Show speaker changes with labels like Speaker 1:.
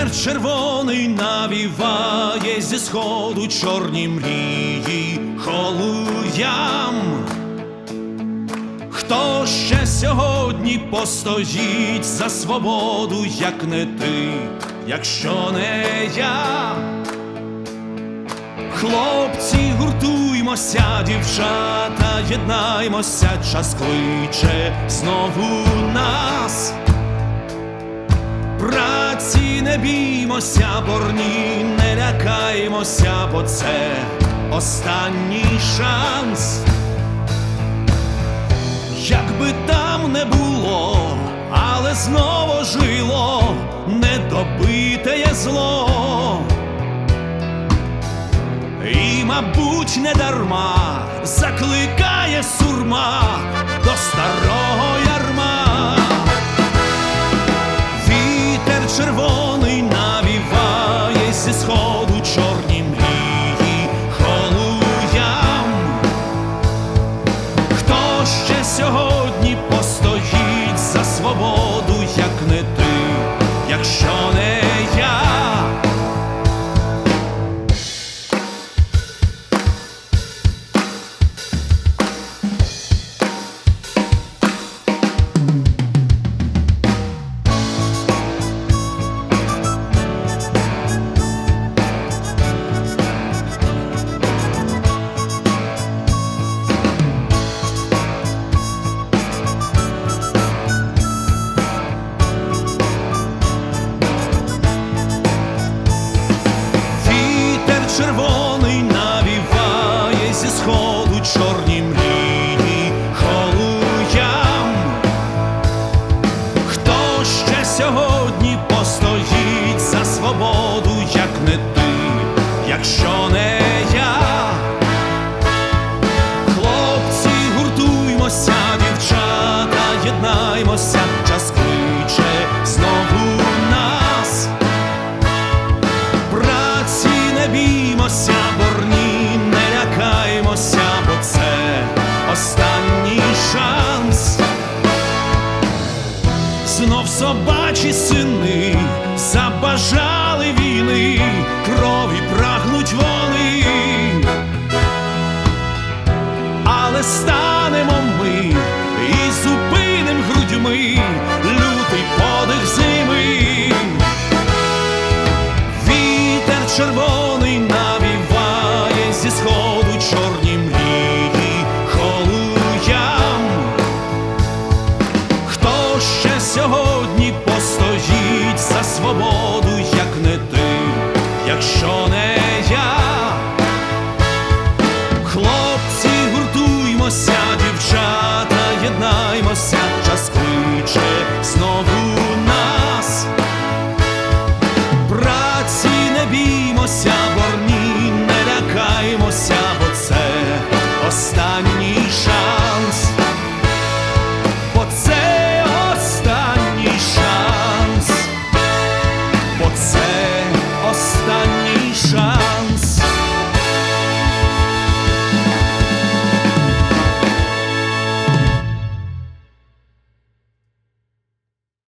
Speaker 1: Вітер червоний навіває зі сходу чорні мрії холуям. Хто ще сьогодні постоїть за свободу, як не ти, якщо не я? Хлопці, гуртуймося, дівчата, єднаймося, час кличе знову не біймося, борні, не лякаймося, бо це останній шанс. Якби там не було, але знову жило недобитеє зло. І, мабуть, не дарма закликає сурма до старого ярма. Час кличе знову нас. Праці не біймося, борні, не лякаймося, бо це останній шанс. Знов собачі сини забажали війни, крові прагнуть вони, сьогодні постоїть за свободу, як не ти, якщо не я? Хлопці, гуртуймося, дівчата, єднаймося,